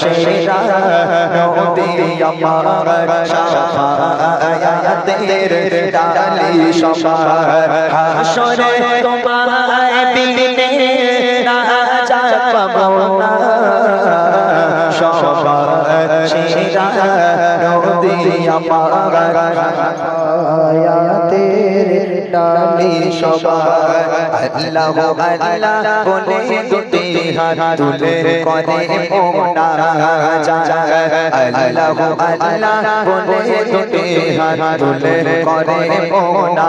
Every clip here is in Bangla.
সেরা নবী আমার শাফায়াতের ডালি সবার হাসরে তোমায় বিনে না যাব সবার সেরা নবী আমার ডালি সবাই আল্লাহ আল্লাহ বলে দুটি হাত তুলে করে মোনা আল্লাহ আল্লাহ বলে দুটি হাত তুলে করে মোনা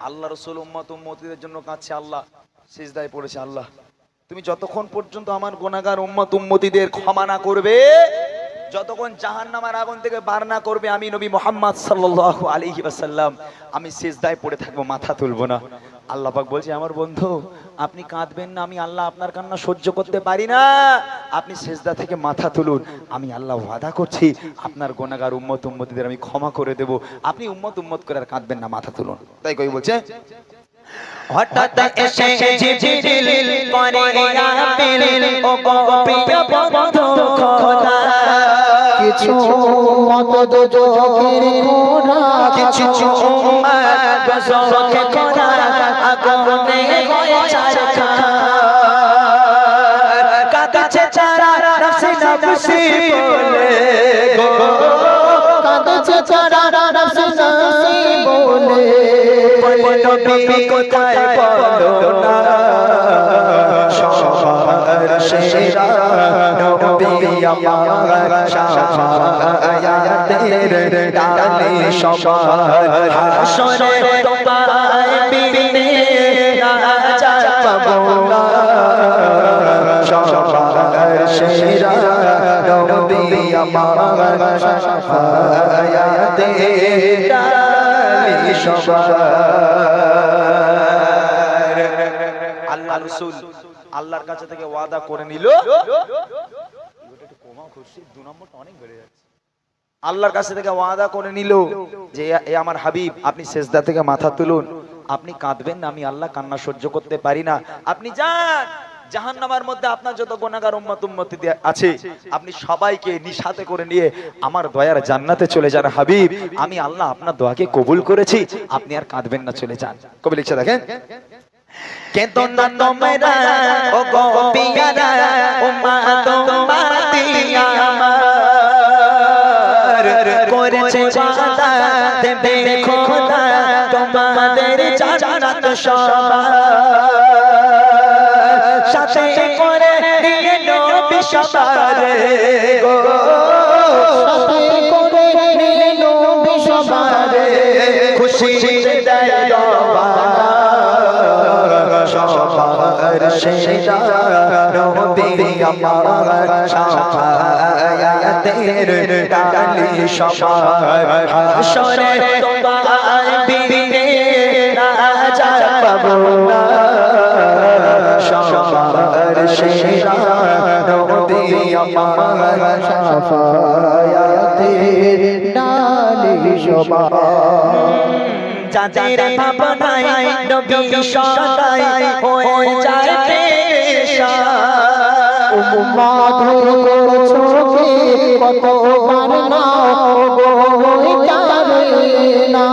আল্লাহ রসুল উম্মত জন্য কাঁদছে আল্লাহ, সিজদায় পড়েছে আল্লাহ। তুমি যতক্ষণ পর্যন্ত আমার গোনাগার উম্মত উম্মতিদের ক্ষমা না করবে যতক্ষণ জাহান্নামের আগুন থেকে বার না করবে আমি নবী মোহাম্মদ সাল্লাল্লাহু আলাইহি ওয়াসাল্লাম, আমি সিজদায় পড়ে থাকব, মাথা তুলবো না। আল্লাহ পাক বলছে, আমার বন্ধু, আপনি কাঁদবেন না, আমি আল্লাহ আপনার কান্না সহ্য করতে পারি না। আপনি সেজদা থেকে মাথা তুলুন, আমি আল্লাহ ওয়াদা করছি, আপনার গোনাগার উম্মত উম্মতিদের আমি ক্ষমা করে দেব। আপনি উম্মত উম্মত করে আর কাঁদবেন না, মাথা তুলুন। তাই কই বলছে হঠাৎ এসে জিবরিল করে আপিল। ও গো বন্ধু খোদা। কিছু মত যোগের কোনা কিছু উম্মত গজকে খোদা। আগুনে হয়ে চারখা কাঁদছে চারা নফসি নফসি বলে। গো কাঁদছে চারা নফসি নবী কোথায় বলো না? সবার সেরা নবী আমার শাফায়াতের ডালি সবার হাসরে তোমায় বিনে না যাব না। সবার সেরা নবী আমার শাফায়াতের ডালি সবার। আল্লাহ রসুল আল্লাহর কাছে থেকে ওয়াদা করে নিল। আল্লাহর কাছে থেকে ওয়াদা করে নিল যে এ আমার হাবিব আপনি সেজদা থেকে মাথা তুলুন। আপনি কাঁদবেন না আমি আল্লাহ কান্না সহ্য করতে পারি না। আপনি যান জাহান্নামের মধ্যে আপনার যত গোনাগার উম্মত উম্মতি আছে, আপনি সবাইকে নিশাতে করে নিয়ে আমার দয়ার জান্নাতে চলে যান হাবিব। আমি আল্লাহ আপনার দোয়াকে কবুল করেছি, আপনি আর কাঁদবেন না, চলে যান। কবি লিখছে, দেখেন। তোমাদের সবার। সবারে গো। সাথে করে নিল বিশ্ববারে খুশি দেয় রবানা সবার সেরা নবী আমার শাফায়াতের ডালি সবার হাসরে তোমায় বিনে না যাব না। ডালে শোভা যাদের ভাবনায় নবী সদাই হয়ে যায় পেশা মাধুর করছ কে কতবার না গো না।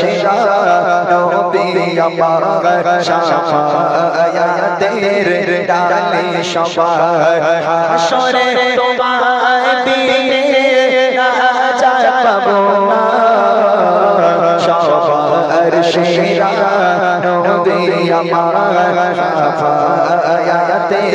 সেরা নবী আমার শাফায়াতের ডালে সবার হাসরে তোমায় দিনে রাজা পাবো না সবার সেরা নবী আমার শাফায়াতের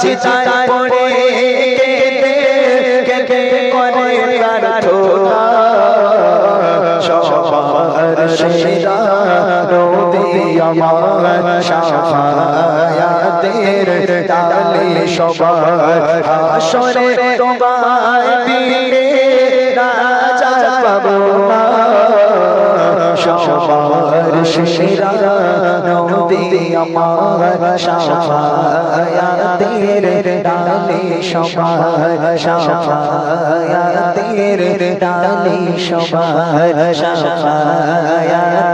সিজদায় পড়ে কেঁদে কেঁদে করে প্রার্থনা? সবার সেরা নবী আমার পাবো। সেরা নবী আমার শাফায়াতের ডালে সবার শাফায়াতের ডালে সবার শাফায়াতের